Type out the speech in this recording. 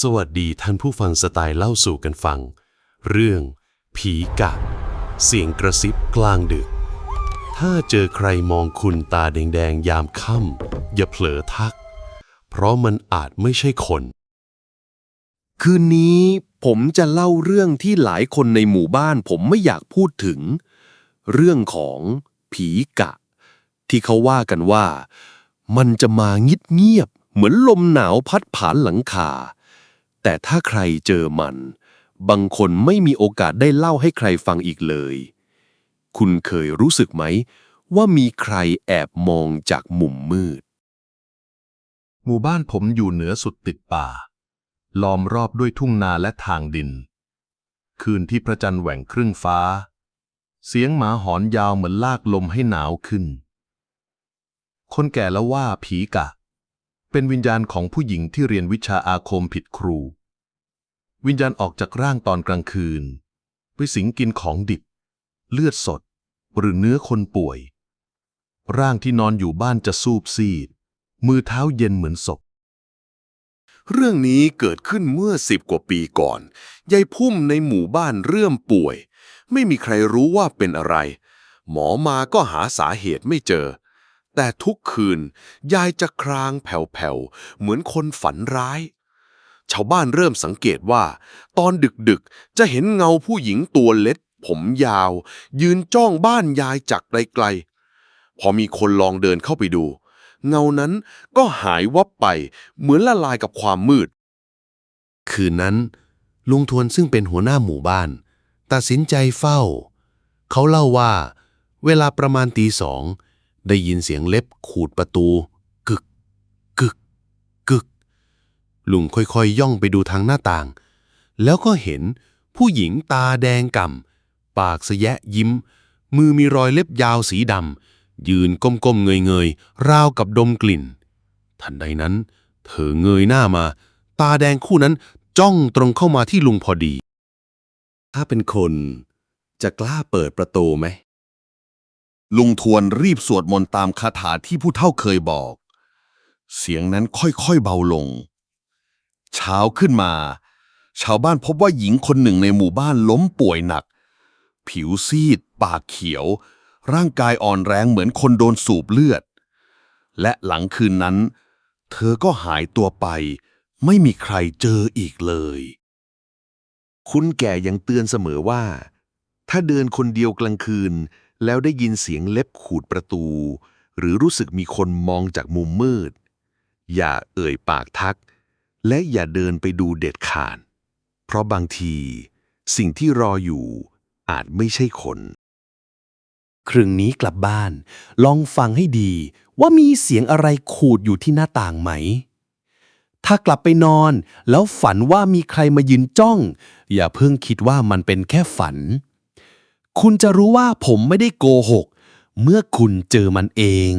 สวัสดีท่านผู้ฟังสไตล์เล่าสู่กันฟัง เรื่อง ผีกะ เสียงกระซิบกลางดึก ถ้าเจอใครมองคุณตาแดงๆ ยามค่ำอย่าเผลอทัก เพราะมันอาจไม่ใช่คน คืนนี้ผมจะเล่าเรื่องที่หลายคนในหมู่บ้านผมไม่อยากพูดถึง เรื่องของผีกะ ที่เขาว่ากันว่า มันจะมางิดเงียบๆเหมือนลมหนาวพัดผ่านหลังคา แต่ถ้าใครเจอมัน บางคนไม่มีโอกาสได้เล่าให้ใครฟังอีกเลย คุณเคยรู้สึกไหม ว่ามีใครแอบมองจากมุมมืด หมู่บ้านผมอยู่เหนือสุดติดป่า ล้อมรอบด้วยทุ่งนาและทางดิน คืนที่พระจันทร์แหว่งครึ่งฟ้า เสียงหมาหอนยาวเหมือนลากลมให้หนาวขึ้น คนแก่แล้วว่าผีกะ เป็นวิญญาณของผู้หญิงที่เรียนวิชาอาคมผิดครู วิญญาณออกจากร่างตอนกลางคืน ไปสิงกินของดิบ เลือดสด หรือเนื้อคนป่วย ร่างที่นอนอยู่บ้านจะสูบซีด มือเท้าเย็นเหมือนศพเรื่องนี้เกิดขึ้นเมื่อสิบกว่าปีก่อน ยายพุ่มในหมู่บ้านเริ่มป่วย ไม่มีใครรู้ว่าเป็นอะไร หมอมาก็หาสาเหตุไม่เจอ แต่ทุกคืน ยายจะครางแผ่วๆ เหมือนคนฝันร้าย ชาวบ้านเริ่มสังเกตว่า ตอนดึกๆ จะเห็นเงาผู้หญิงตัวเล็กผมยาว ยืนจ้องบ้านยายจากไกลๆ พอมีคนลองเดินเข้าไปดู เงานั้นก็หายวับไป เหมือนละลายกับความมืด คืนนั้น ลุงทวนซึ่งเป็นหัวหน้าหมู่บ้าน ตัดสินใจเฝ้า เขาเล่าว่า เวลาประมาณตีสอง ได้ยินเสียงเล็บขูดประตู กึก กึก กึก ลุงค่อยๆยย่องไปดูทางหน้าต่าง แล้วก็เห็นผู้หญิงตาแดงก่ำปากสะแยะยิ้ม มือมีรอยเล็บยาวสีดำยืนก้มๆเงยๆราวกับดมกลิ่น ทันใดนั้น เธอเงยหน้ามา ตาแดงคู่นั้นจ้องตรงเข้ามาที่ลุงพอดี ถ้าเป็นคนจะกล้าเปิดประตูไหม ลุงทวนรีบสวดมนต์ตามคาถาที่ผู้เฒ่าเคยบอก เสียงนั้นค่อยๆเบาลง เช้าขึ้นมา ชาวบ้านพบว่าหญิงคนหนึ่งในหมู่บ้านล้มป่วยหนัก ผิวซีด ปากเขียว ร่างกายอ่อนแรงเหมือนคนโดนสูบเลือด และหลังคืนนั้น เธอก็หายตัวไป ไม่มีใครเจออีกเลย คุณแก่ยังเตือนเสมอว่า ถ้าเดินคนเดียวกลางคืน แล้วได้ยินเสียงเล็บขูดประตู หรือรู้สึกมีคนมองจากมุมมืด อย่าเอ่ยปากทัก และอย่าเดินไปดูเด็ดขาด เพราะบางทีสิ่งที่รออยู่อาจไม่ใช่คน ครึ่งนี้กลับบ้าน ลองฟังให้ดีว่ามีเสียงอะไรขูดอยู่ที่หน้าต่างไหม ถ้ากลับไปนอน แล้วฝันว่ามีใครมายืนจ้อง อย่าเพิ่งคิดว่ามันเป็นแค่ฝัน คุณจะรู้ว่าผมไม่ได้โกหก เมื่อคุณเจอมันเอง